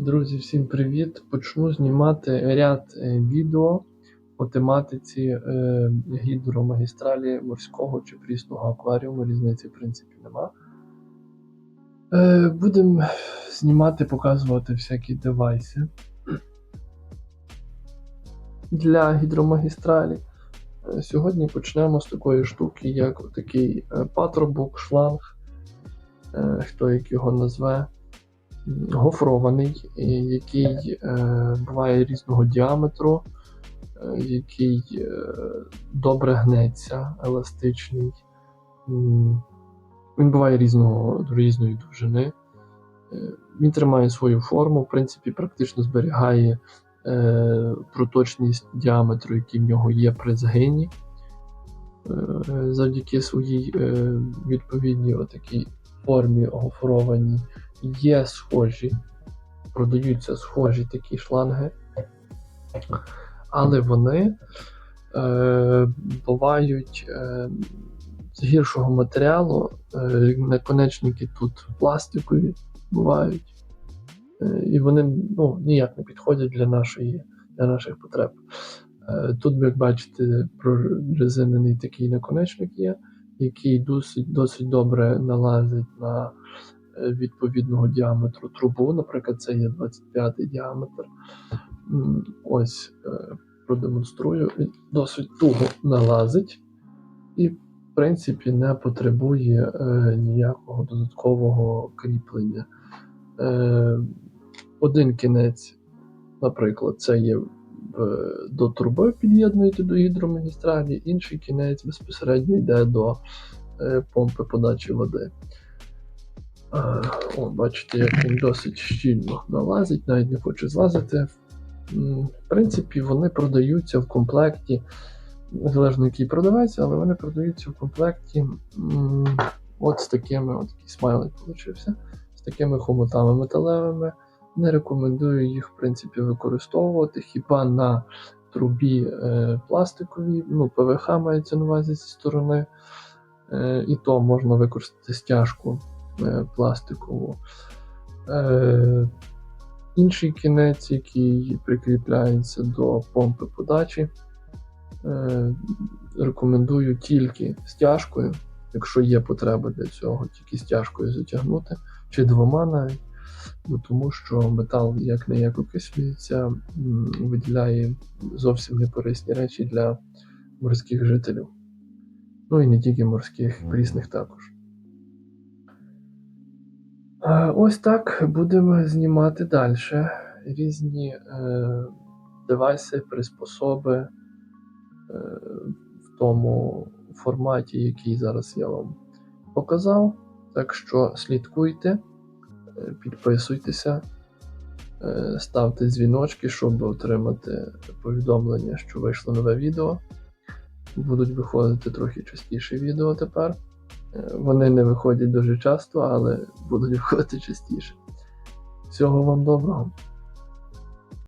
Друзі, всім привіт! Почну знімати ряд е, відео по тематиці е, гідромагістралі морського чи прісного акваріуму. Різниці, в принципі, нема. Е, Будемо знімати, показувати всякі девайси для гідромагістралі. Сьогодні почнемо з такої штуки, як такий патрубок, шланг, хто як його назве гофрований, який е, буває різного діаметру, е, який е, добре гнеться, еластичний. Він буває різного, різної довжини. Він тримає свою форму, в принципі, практично зберігає е, проточність діаметру, який в нього є при згині. Е, Завдяки своїй е, відповідній отакій формі гофрованій є схожі, продаються схожі такі шланги, але вони е, бувають е, з гіршого матеріалу. Е, наконечники тут пластикові бувають, е, і вони ну, ніяк не підходять для, нашої, для наших потреб. Е, тут, як бачите, прорезинений такий наконечник є, який досить, досить добре налазить на відповідного діаметру трубу. Наприклад, це є 25 діаметр. Ось е, продемонструю. Він досить туго налазить і, в принципі, не потребує е, ніякого додаткового кріплення. Е, один кінець, наприклад, це є до труби під'єднуєте до гідромагістралі, інший кінець безпосередньо йде до помпи подачі води. Е, О, бачите, як він досить щільно налазить, навіть не хоче злазити. В принципі, вони продаються в комплекті, незалежно який продавець, але вони продаються в комплекті от з такими, от такий смайлик получився, з такими хомутами металевими. Не рекомендую їх, в принципі, використовувати хіба на трубі е, пластиковій, ну, ПВХ мається на увазі зі сторони. Е, і то можна використати стяжку пластикову. Е, інший кінець, який прикріпляється до помпи подачі, е, рекомендую тільки стяжкою, якщо є потреба для цього, тільки стяжкою затягнути, чи двома навіть. Ну, тому що метал як не як окислюється, виділяє зовсім некорисні речі для морських жителів. Ну і не тільки морських, прісних також. А, Ось так будемо знімати далі різні е, девайси, приспособи е, в тому форматі, який зараз я вам показав. Так що слідкуйте, е, підписуйтеся, е, ставте дзвіночки, щоб отримати повідомлення, що вийшло нове відео. Будуть виходити трохи частіше відео тепер. Вони не виходять дуже часто, але будуть виходити частіше. Всього вам доброго!